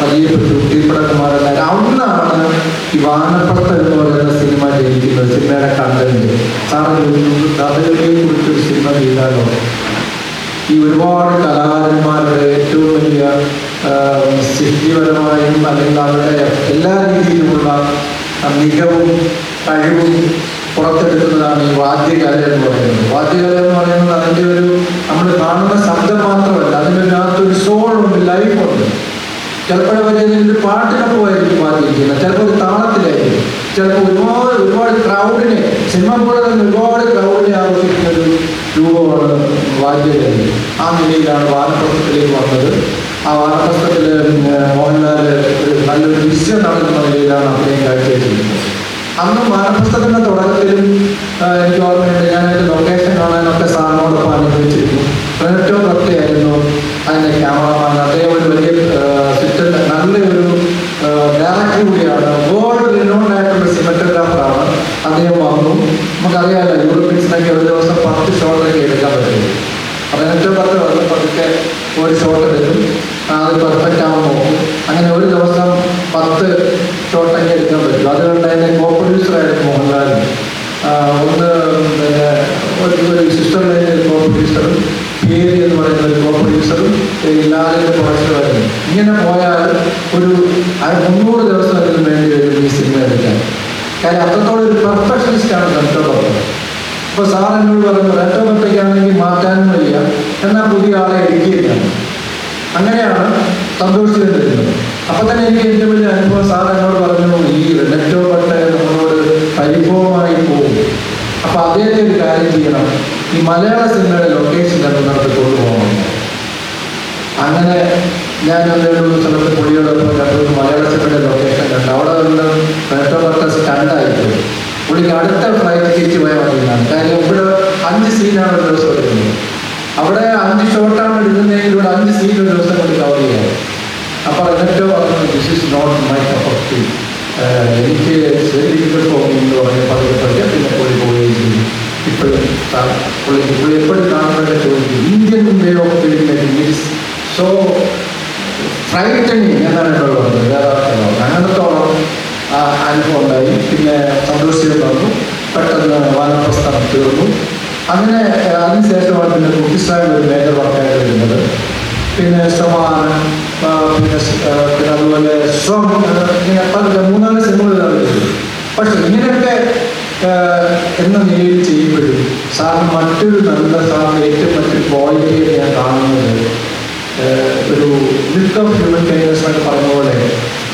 പരിചയപ്പെട്ടു. കീഴ്പ്പടക്കന്മാരെല്ലാം അന്നാണ് ഈ വാനപ്പുറത്ത് എന്ന് പറയുന്ന സിനിമ ജയിക്കുന്നത് സിനിമയുടെ കണ്ടന്റ്. സാറ് കഥകളെ കുറിച്ചൊരു സിനിമ ചെയ്താലോ? ഈ ഒരുപാട് കലാകാരന്മാരുടെ ഏറ്റവും വലിയ ആ, സൃഷ്ടിപരമായും അല്ലെങ്കിൽ അവരുടെ എല്ലാ രീതിയിലുമുള്ള മികവും കഴിവും പുറത്തെടുക്കുന്നതാണ് ഈ വാദ്യകല എന്ന് പറയുന്നത്. വാദ്യകല എന്ന് പറയുന്നത് അതിന്റെ ഒരു നമ്മൾ കാണുന്ന ശബ്ദം മാത്രമല്ല അതിനകത്തൊരു സോളുണ്ട് ലൈഫുണ്ട് ചിലപ്പോൾ ഒരു പാട്ടിനൊപ്പമായിരിക്കും വാദ്യിക്കുന്നത് ചിലപ്പോൾ ഒരു താളത്തിലായിരിക്കും. ചിലപ്പോൾ ഒരുപാട് ഒരുപാട് ക്രൗഡിനെ സിനിമ പോലെ തന്നെ ഒരുപാട് ക്രൗഡിനെ ആവശ്യിക്കുന്ന ഒരു രൂപമാണ് വാദ്യകല. ആ നിലയിലാണ് വാദപ്രസത്തിലേക്ക് വന്നത്. ആ വാനപ്രസ്ഥത്തിൽ മോഹൻലാൽ നല്ലൊരു വിശ്വം നടക്കുന്ന നിലയിലാണ് അഭിനയം കാഴ്ചവെച്ചിരിക്കുന്നത്. അന്ന് വാനപ്രസ്ഥത്തിന്റെ തുടക്കത്തിലും എനിക്ക് ഓർമ്മയുണ്ട് ഞാൻ അതിന്റെ ലൊക്കേഷൻ കാണാനൊക്കെ സാറിനോടൊപ്പം അനുഭവിച്ചിരുന്നു ഏറ്റവും പ്രത്യേകമായിരുന്നു അതിന്റെ ക്യാമറമാൻ അദ്ദേഹം ഒരു വലിയ സിസ്റ്റർ നല്ലൊരു ഡയറക്ടർ കൂടിയാണ് വേൾഡ് റിനോൺഡ് ആയിട്ടുള്ള സിനിമറ്റോഗ്രാഫറാണ് അദ്ദേഹം വന്നു നമുക്കറിയാമല്ലോ യൂറോപ്യൻസിനൊക്കെ ഒരു ദിവസം പത്ത് ഷോട്ടൊക്കെ എടുക്കാൻ പറ്റും പതിനെട്ട് പത്ത് വന്ന് പതുക്കെ ഒരു ഷോട്ട് എടുക്കും ആ, അത് പെർഫെക്റ്റ് ആവാൻ നോക്കും അങ്ങനെ ഒരു ദിവസം പത്ത് ഷോട്ടൊക്കെ എടുക്കാൻ പറ്റും അതുകൊണ്ട് അതിന്റെ കോ പ്രൊഡ്യൂസറായിരുന്നു മോഹൻലാൽ ആ, ഒന്ന് പിന്നെ ഒരു ഒരു സിസ്റ്ററിന്റെ കോ പ്രൊഡ്യൂസറും പേര് എന്ന് പറയുന്ന ഒരു കോ പ്രൊഡ്യൂസറും ലാലിന്റെ പ്രൊഡക്ടറുമായിരുന്നു ഇങ്ങനെ പോയാൽ ഒരു ആ- മുന്നൂറ് ദിവസം അതിന് വേണ്ടി വരും ഈ സിനിമ എടുക്കാൻ കാര്യം അത്രത്തോളം ഒരു പെർഫെക്ഷനിസ്റ്റാണ് കണ്ടോളം ഇപ്പോൾ സാർ എന്നോട് പറഞ്ഞു റെറ്റോമറ്റയ്ക്കാണെങ്കിൽ മാറ്റാനും വയ്യ എന്നാൽ പുതിയ ആളെ എടുക്കുകയില്ല അങ്ങനെയാണ് സന്തോഷിച്ചിരുന്നത് അപ്പൊ തന്നെ എനിക്ക് ഏറ്റവും വലിയ അനുഭവം സാർ എന്നോട് പറഞ്ഞു ഈ റെറ്റോ പട്ട നമ്മളോട് പരിഭവമായി പോകും അപ്പൊ അദ്ദേഹത്തെ ഒരു കാര്യം ചെയ്യണം ഈ മലയാള സിനിമയുടെ ലൊക്കേഷൻ തന്നെ നടത്തി കൊണ്ടുപോകണം. അങ്ങനെ ഞാൻ എന്തെങ്കിലും സ്ഥലത്ത് പുള്ളിയോടൊപ്പം കണ്ടത് മലയാള സിനിമയുടെ ലൊക്കേഷൻ കണ്ടു. അവിടെ നിന്ന് പട്ട സ്റ്റാൻഡായിപ്പോയി പുള്ളിക്ക് അടുത്ത ഫ്ലൈറ്റ് തിരിച്ചു പോയാൽ മതിയാണ് കാര്യം ഇവിടെ അഞ്ച് സീനാണ് ഒരു ദിവസം എടുക്കുന്നത് അവിടെ അഞ്ച് ഷോട്ടാണ് എടുക്കുന്നതെങ്കിൽ ഇവിടെ അഞ്ച് സീൻ ഒരു ദിവസം കൊണ്ട് കവർ ചെയ്യാം. അപ്പോൾ എന്നിട്ടോ പറഞ്ഞു this is not my cup of tea എനിക്ക് ശരി മീ എന്ന് പറഞ്ഞ് പതുക്കെ പിന്നെ ഇപ്പോഴും സാർ പുള്ളി പുള്ളി എപ്പോഴും കാണുന്നതൊക്കെ ചോദിക്കും Indian way of making it's so frightening എന്നാണ് എന്നോട് പറഞ്ഞത് വേറെ അർത്ഥമല്ല. അങ്ങനത്തോളം അനുഭവം ഉണ്ടായി. പിന്നെ സന്തോഷിച്ച് വന്നു. പെട്ടെന്ന് വാനപ്രസ്ഥാനം തീർന്നു. അങ്ങനെ അതിനുശേഷമാണ് പിന്നെ കുട്ടിസ്ഥാനിൽ ഒരു മേജർ വർക്കായിട്ട് വരുന്നത്. പിന്നെ സമാന പിന്നെ പിന്നെ അതുപോലെ സ്വം ഇങ്ങനെ പല മൂന്നാൽ സിനിമകളിലാണ് പക്ഷെ ഇങ്ങനെയൊക്കെ എന്ന നിലയിൽ ചെയ്യുമ്പോഴും സാറിന് മറ്റൊരു നല്ല സാറിന് ഏറ്റവും മറ്റൊരു ക്വാളിറ്റി ഞാൻ കാണുന്നത് ഒരു ലിഫ്റ്റ് ഓഫ് ഹ്യൂമൻ കൈൻഡ്നസ് എന്നൊക്കെ പറഞ്ഞ പോലെ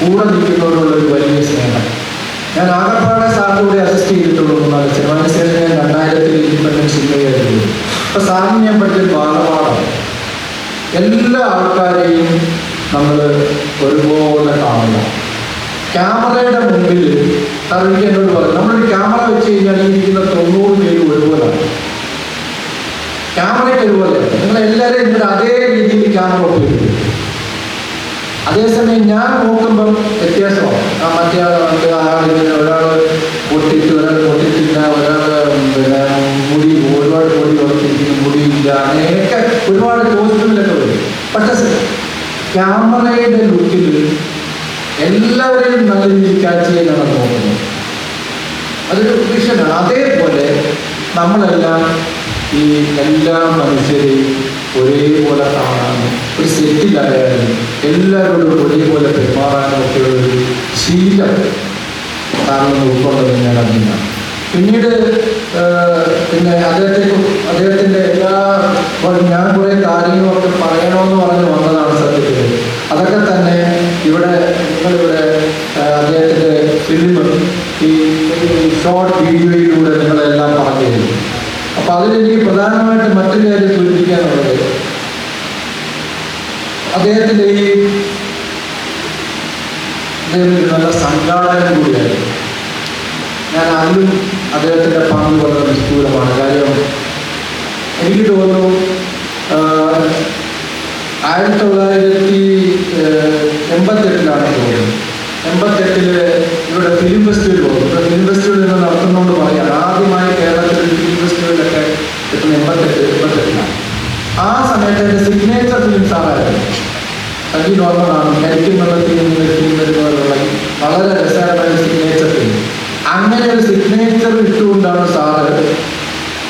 കൂടെ നിൽക്കുന്നവരോടുള്ള ഒരു വലിയ സ്നേഹം. ഞാൻ ആകപ്പാടെ സാറിന്റെ കൂടെ അസിസ്റ്റ് ചെയ്തിട്ടുള്ളൂ എന്നാണ് സിനിമ ശേഷം ഞാൻ രണ്ടായിരത്തിൽ ഇൻഡിപെൻഡൻസ് സിനിമയായിരുന്നു അപ്പൊ സാറിന് ഞാൻ പഠിച്ച ബാലപാഠം എല്ലാ ആൾക്കാരെയും നമ്മൾ ഒരുപോലെ കാണില്ല ക്യാമറയുടെ മുമ്പിൽ സാർ എനിക്ക് എന്നോട് പറഞ്ഞു നമ്മളൊരു ക്യാമറ വെച്ച് കഴിഞ്ഞാൽ ഈ ഇരിക്കുന്ന തൊണ്ണൂറ് പേര് ഒഴിവുകളാണ് ക്യാമറയ്ക്ക് ഒരുപോലെ. നിങ്ങൾ എല്ലാവരും ഇതിന്റെ അതേ രീതിയിൽ ക്യാമറ ഉപയോഗിക്കും അതേസമയം ഞാൻ നോക്കുമ്പം വ്യത്യാസമാണ്. ആ മറ്റേ ആളുണ്ട് ആളിങ്ങനെ ഒരാൾ പൊട്ടിട്ട് ഒരാൾ പൊട്ടിട്ടില്ല ഒരാൾ പിന്നെ മുടി ഒരുപാട് മുടി ഉറപ്പിക്കുന്നു മുടിയില്ല അങ്ങനെയൊക്കെ ഒരുപാട് കോസ്റ്റ്യൂമിലൊക്കെ വരും. പക്ഷെ ക്യാമറയുടെ ലുക്കിൽ എല്ലാവരെയും നല്ല രീതിയിൽ ക്യാച്ച് ചെയ്യാനാണ് തോന്നുന്നത് അതൊരു വിഷനാണ് അതേപോലെ നമ്മളെല്ലാം ഈ എല്ലാ മനുഷ്യരെയും ഒരേപോലെ കാണാനും ഒരു സെറ്റിലായാലും എല്ലാവരോടും ഒരേപോലെ പെരുമാറാനും ഒക്കെ ഒരു ശീലം കാരണം ഉൾക്കൊണ്ടത് ഞാൻ അറിഞ്ഞാണ് പിന്നീട് പിന്നെ അദ്ദേഹത്തെ അദ്ദേഹത്തിന്റെ എല്ലാ ഞാൻ കുറേ കാര്യങ്ങളൊക്കെ പറയണമെന്ന് പറഞ്ഞ് വന്നതാണ് സത്യത്തിൽ. അതൊക്കെ തന്നെ ഇവിടെ നിങ്ങളിവിടെ അദ്ദേഹത്തിന്റെ ഫിലിം ഈ ഷോർട്ട് വീഡിയോയിലൂടെ നിങ്ങളെല്ലാം പറഞ്ഞു തരും. അപ്പൊ അതിലെനിക്ക് പ്രധാനമായിട്ട് മറ്റൊരു കാര്യം സൂചിപ്പിക്കാനുള്ളത് അദ്ദേഹത്തിന്റെ ഈ അദ്ദേഹം നല്ല സംഘാടകൻ കൂടിയായിരുന്നു. ഞാൻ അതിലും അദ്ദേഹത്തിന്റെ പങ്ക് വളരെ നിഷ്ഠൂരമാണ്. കാര്യം എനിക്ക് തോന്നുന്നു ആയിരത്തി തൊള്ളായിരത്തി എൺപത്തെട്ടിലാണ് തോന്നുന്നത്. എൺപത്തെട്ടിൽ ഇവിടെ ഫിലിം ഫെസ്റ്റിവൽ പോകും ഇവിടെ ഫിലിം ഫെസ്റ്റിവൽ എന്ന് നടത്തുന്നതുകൊണ്ട് പറയാം. ആദ്യമായി കേരളത്തിൽ ഫിലിം ഫെസ്റ്റിവലൊക്കെ എത്തുന്ന എൺപത്തെട്ട് എൺപത്തെട്ടിലാണ്. ആ സമയത്ത് എന്റെ സിഗ്നേച്ചർ ഫിലിം സാറായിരുന്നു സജി നോർമലാണ്. മരിക്കുന്നുള്ള ഫിലിം വരുന്നതിലുള്ള വളരെ രസകരമായ സിഗ്നേച്ചർ ഫിലിം അങ്ങനെ ഒരു സിഗ്നേച്ചർ ഇട്ടുകൊണ്ടാണ് സാറ്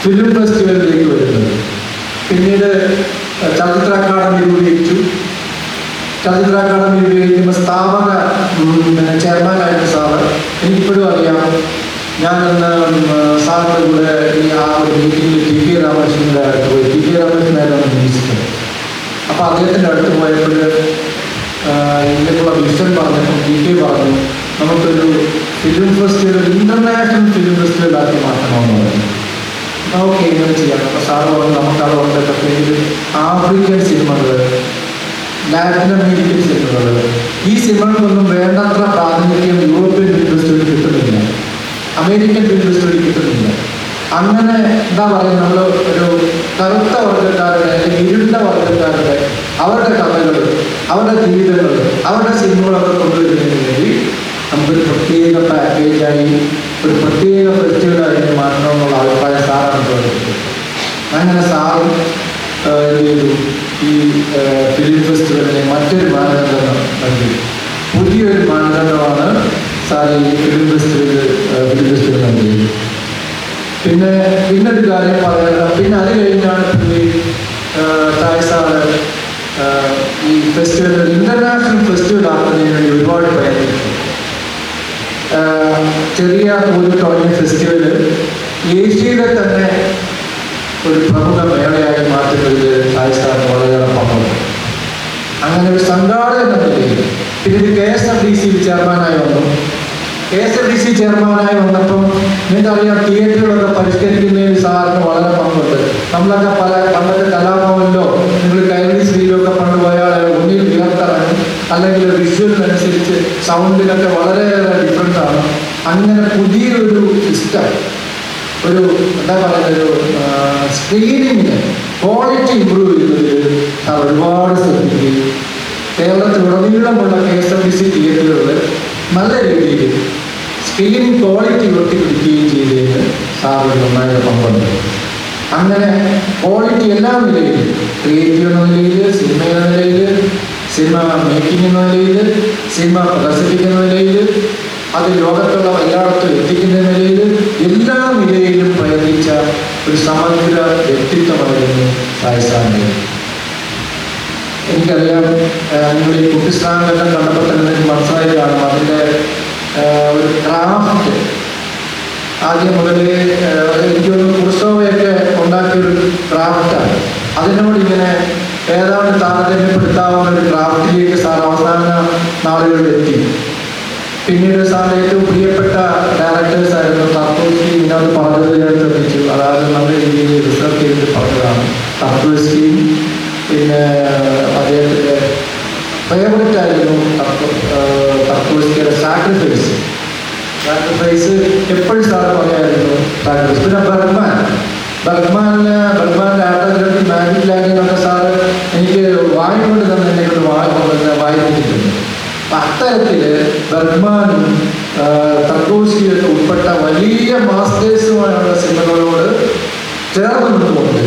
ഫിലിം ഫെസ്റ്റിവലിലേക്ക് വരുന്നത്. ഞാൻ അന്ന് സാറിന്റെ കൂടെ ഈ ആ ഒരു മീറ്റിംഗിൽ ടി കെ രാമകൃഷ്ണന്റെ അടുത്ത് പോയി. ടി കെ രാമകൃഷ്ണനായിരുന്നു മിനിസ്റ്റർ അപ്പോൾ അദ്ദേഹത്തിന്റെ അടുത്ത് പോയപ്പോൾ ഇതിനുള്ള വിഷൻ പറഞ്ഞു ടി കെ പറഞ്ഞു നമുക്കൊരു film festival international film festival ആക്കി മാറ്റണമെന്ന് പറഞ്ഞു. ഓക്കെ ഇങ്ങനെ ചെയ്യാം. അപ്പോൾ സാറ് പറഞ്ഞു നമുക്ക് അതുകൊണ്ട് പ്രത്യേകിച്ച് ആഫ്രിക്കൻ സിനിമകൾ ലാറ്റിൻ അമേരിക്കൻ സിനിമകൾ ഈ സിനിമകൾക്കൊന്നും വേണ്ടത്ര പ്രാതിനിധ്യം യൂറോപ്യൻ ഫിലിം ഫെസ്റ്റിവൽ കിട്ടുന്നില്ല. അമേരിക്കൻ ഫെസ്റ്റിവൽ കിട്ടുന്നില്ല. അങ്ങനെ എന്താ പറയുക നമ്മൾ ഒരു കറുത്ത വർഗക്കാരുടെ അല്ലെങ്കിൽ ഇരുണ്ട വർഗക്കാരുടെ അവരുടെ കഥകൾ അവരുടെ ജീവിതങ്ങൾ അവരുടെ സിനിമകളൊക്കെ കൊണ്ടുവരുന്നതിന് വേണ്ടി നമുക്കൊരു പ്രത്യേക പാക്കേജായി ഒരു പ്രത്യേക ഫെസ്റ്റിവലായി മാറ്റണമെന്നുള്ള അഭിപ്രായം സാറാണ് തോന്നിയത് അങ്ങനെ സാറും എന്ത് ഈ ഫിലിം ഫെസ്റ്റിവലിനെ മറ്റൊരു മാനദണ്ഡം നൽകി. പുതിയൊരു മാനദണ്ഡമാണ് ഈ ഫിലിം ഫെസ്റ്റിവൽ പിന്നെ പിന്നൊരു കാര്യം പറയാനുള്ള പിന്നെ അത് കഴിഞ്ഞാണ് പുള്ളി തായ് സാറ് ഈ ഫെസ്റ്റിവൽ ഇന്റർനാഷണൽ ഫെസ്റ്റിവൽ ആക്കുന്നതിന് വേണ്ടി ഒരുപാട് പ്രയത്നിച്ചു. ചെറിയ ഒരു തുടങ്ങിയ ഫെസ്റ്റിവൽ ഏഷ്യയിലെ തന്നെ ഒരു പ്രമുഖ മേളയായി മാറ്റുന്നതിൽ തായ് സാറിന് പങ്കുണ്ട്. അങ്ങനെ ഒരു സംഘാടകൻ എന്ന നിലയിൽ പിന്നീട് K S F D C ചെയർമാനായി വന്നു. K S F D C ചെയർമാനായി വന്നപ്പം നിങ്ങൾക്കറിയാം തിയേറ്ററുകളൊക്കെ പരിഷ്കരിക്കുന്നതിൽ സാറിന് വളരെ പങ്കുണ്ട്. നമ്മളൊക്കെ പല പണ്ടത്തെ കലാഭവനിലോ നിങ്ങൾ കൈരളി ശ്രീയിലൊക്കെ പണ്ട് പോയാൽ ഒന്നിൽ ഉയർത്തിറങ്ങി അല്ലെങ്കിൽ വിഷ്വലിനനുസരിച്ച് സൗണ്ടിനൊക്കെ വളരെയേറെ ഡിഫറെന്റ് ആണ്. അങ്ങനെ പുതിയൊരു സിസ്റ്റം ഒരു എന്താ പറയുക ഒരു സ്ക്രീനിങ്ങിന് ക്വാളിറ്റി ഇമ്പ്രൂവ് ചെയ്യുന്നതിൽ സാർ ഒരുപാട് ശ്രദ്ധിക്കുകയും കേരളത്തിലുടനീളമുള്ള K S F D C തിയേറ്ററുകൾ നല്ല രീതിയിൽ സ്ക്രീനിങ് ക്വാളിറ്റി ഉയർത്തിപ്പിടിക്കുകയും സാർ ഒരു നിർണായക പങ്കുണ്ട് അങ്ങനെ ക്വാളിറ്റി എല്ലാ നിലയിലും ക്രിയേറ്റീവ് എന്ന നിലയിൽ സിനിമ എന്ന നിലയിൽ സിനിമ മേക്കിംഗ് എന്ന നിലയിൽ സിനിമ പ്രദർശിപ്പിക്കുന്ന നിലയിൽ അത് ലോകത്തുള്ള എല്ലായിടത്തും എത്തിക്കുന്ന നിലയിൽ എല്ലാ നിലയിലും പ്രയത്നിച്ച ഒരു സമഗ്ര വ്യക്തിത്വമായിരുന്നു സായിസാറിന്റെ എനിക്കറിയാം നിങ്ങൾ ഈ കുട്ടിസ്ലാമെല്ലാം കണ്ടപ്പോൾ തന്നെ മനസ്സിലായി കാണും. അതിന്റെ ഒരു ക്രാഫ്റ്റ് ആദ്യം മുതലേ എനിക്കൊരു പുസ്തകമൊക്കെ ഉണ്ടാക്കിയൊരു ക്രാഫ്റ്റാണ്. അതിനോട് ഇങ്ങനെ ഏതാണ്ട് താരതമ്യപ്പെടുത്താവുന്ന ഒരു ക്രാഫ്റ്റിലേക്ക് സാർ അവസാന നാളുകളിൽ എത്തി. പിന്നീട് സാറിന് ഏറ്റവും പ്രിയപ്പെട്ട ഡയറക്ടേഴ്സ് ആയിരുന്നു തത്വസ്കി ഇതിനകത്ത് പറഞ്ഞത് ഞാൻ ശ്രദ്ധിച്ചു. അതായത് നല്ല രീതിയിൽ റിസർച്ച് ചെയ്തിട്ട് പറഞ്ഞതാണ്. തത്വസ്കി പിന്നെ അദ്ദേഹത്തിന്റെ ഫേവററ്റ് ആയിരുന്നു തത്വസ്കിയുടെ സാക്രിഫൈസ് സാക്രിഫൈസ് എപ്പോഴും സാർ പറയായിരുന്നു സാക്രിഫൈസ് പിന്നെ ബർഗ്മാൻ ബർഗ്മാനിന് ബർഗ്മാന്റെ ആട്ടോഗ്രാഫി മാജിക് ലാംഗ്വേജ് സാറ് എനിക്ക് വായിക്കൊണ്ട് തന്നെ എന്നെ കൊണ്ട് വായി വായിപ്പിച്ചിട്ടുണ്ട്. അപ്പൊ അത്തരത്തിൽ ബർഗ്മാനും തർക്കോസിയൊക്കെ ഉൾപ്പെട്ട വലിയ മാസ്റ്റേഴ്സുമായുള്ള സിനിമകളോട് ചേർന്ന് നിന്നുകൊണ്ട്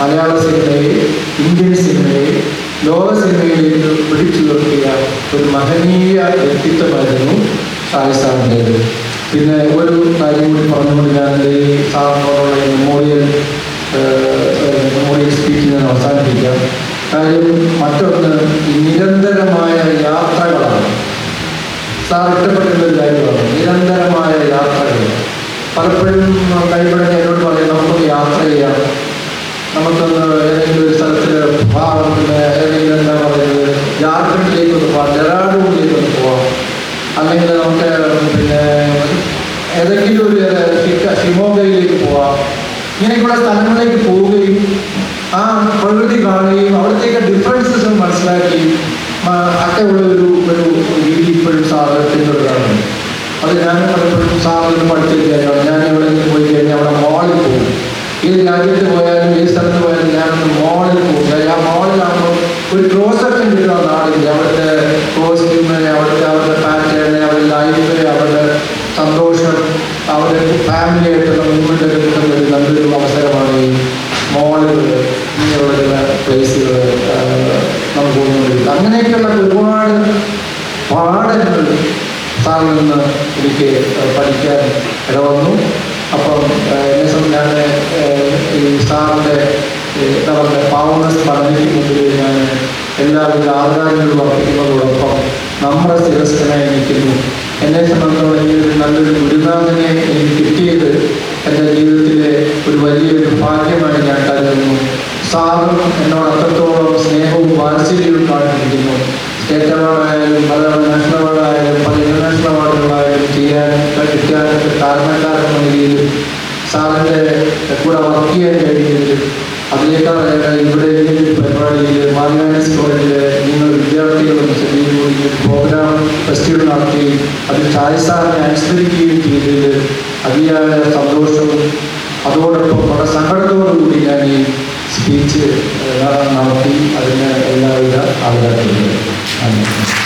മലയാള സിനിമയെ ഇന്ത്യൻ സിനിമയെ ലോക സിനിമയിലേക്ക് പിടിച്ചുയർത്തിയ ഒരു മഹനീയ വ്യക്തിത്വമായിരുന്നു ഷായ് സാറിന്റേത് പിന്നെ ഒരു കാര്യം കൂടി പറഞ്ഞുകൊണ്ട് ഞാൻ ഈ സാറിനോടുള്ള മെമ്മോറിയൽ മെമ്മോറിയൽ സ്പീച്ച് ഞാൻ അവസാനിപ്പിക്കാം. കാര്യം മറ്റൊന്ന് നിരന്തരമായ യാത്രകളാണ്. സാർ ഇഷ്ടപ്പെട്ടിരുന്ന ഒരു കാര്യമാണ്. നിരന്തരമായ യാത്രകൾ. പലപ്പോഴും കൈപ്പെടുന്ന എന്നോട് പറയും നമുക്കൊന്ന് യാത്ര ചെയ്യാം. നമുക്കൊന്ന് ഏതെങ്കിലും ഒരു സ്ഥലത്തിൽ ഭാഗം പിന്നെ ഏതെങ്കിലും എന്താ പറയുന്നത്? ജാർഖണ്ഡിലേക്ക് ഒന്ന് പോകാം ഡെറാഡൂണിലേക്ക് ഒന്ന് പോവാം. അല്ലെങ്കിൽ നമുക്ക് പിന്നെ ഏതെങ്കിലും ഒരു ഷിമോഗയിലേക്ക് പോവാം. ഇങ്ങനെയൊക്കെയുള്ള സ്ഥലങ്ങളിലേക്ക് പോവുകയും ആ പ്രകൃതി കാണുകയും അവിടത്തേക്ക് ഡിഫറൻസസ് മനസ്സിലാക്കി ഒക്കെ ഉള്ള ഒരു ഒരു രീതി ഇപ്പോഴും സാധനത്തിനുള്ളതാണ് അത് ഞാൻ പലപ്പോഴും സാറിന് പഠിച്ചിരിക്കുകയാണ്. ഞാൻ എവിടെയെങ്കിലും പോയി കഴിഞ്ഞാൽ അവിടെ മോളിൽ പോകും. ഈ രാജ്യത്ത് പോയാലും ഏത് സ്ഥലത്ത് പോയാലും ഞാനൊന്ന് മോളിൽ പോകും കാര്യം ആ മോളിലാകുമ്പോൾ ഒരു ക്ലോസപ്പ് കിട്ടുന്ന നാടില്ല അവരുടെ കോസ്റ്റ്യൂമിനെ അവിടുത്തെ അവരുടെ പാറ്റേണ് അവരുടെ ലൈഫ് അവരുടെ സന്തോഷം അവരുടെ ഫാമിലിയായിട്ടുള്ള മുമ്പോട്ട് കിട്ടുന്ന ഒരു നല്ലൊരു അവസരമാണ് ഈ മോളുകൾ ഇങ്ങനെയുള്ള പ്ലേസുകൾ നമുക്ക് കൊണ്ടുവരുന്നത് അങ്ങനെയൊക്കെയുള്ള ഒരുപാട് പാഠങ്ങൾ സാറിൽ നിന്ന് എനിക്ക് പഠിക്കാൻ ഇടവന്നു അപ്പം ഏഹ്, എന്നെ സംബന്ധിച്ച് ഈ സാറിന്റെ പറയുക പാവനസ് ഞാൻ എല്ലാവിധ ആദരാഞ്ജലികളും അർപ്പിക്കുന്നതോടൊപ്പം നമ്മുടെ ശിരസ്ഥനെ എനിക്കുന്നു. എന്നെ സംബന്ധിച്ചോളം ഈ ഒരു നല്ലൊരു ഗുരുനാഥനെ എനിക്ക് കിട്ടിയത് എന്റെ ജീവിതത്തിലെ ഒരു വലിയൊരു ഭാഗ്യമായി ഞാൻ കരുതുന്നു. സാറും എന്നോട് അത്രത്തോളം സ്നേഹവും വാത്സല്യവും കാണിച്ചിരിക്കുന്നു സ്റ്റേറ്റ് അവാർഡായാലും പല നാഷണൽ അവാർഡായാലും പല ഇന്റർനാഷണൽ അവാർഡുകളായാലും ചെയ്യാനും കിട്ടാനൊക്കെ കാരണക്കാരെന്ന നിലയിൽ സാറിന്റെ കൂടെ വർക്ക് ചെയ്യാൻ കഴിഞ്ഞതിൽ അതിനേക്കാളേറെ ഇവിടെ പരിപാടിയിൽ മാർഗാനസ് കോളേജിലെ നിങ്ങൾ വിദ്യാർത്ഥികളും സജീവവും പ്രോഗ്രാം ഫെസ്റ്റിവൽ നടത്തുകയും അതിൽ ചായസാറിനെ അനുസ്മരിക്കുകയും ചെയ്തതിൽ അതിയായ സന്തോഷവും അതോടൊപ്പം വളരെ സങ്കടത്തോടുകൂടി ഞാൻ ഈ സ്പീച്ച് നടത്തി അതിന് എല്ലാവിധ നന്ദി.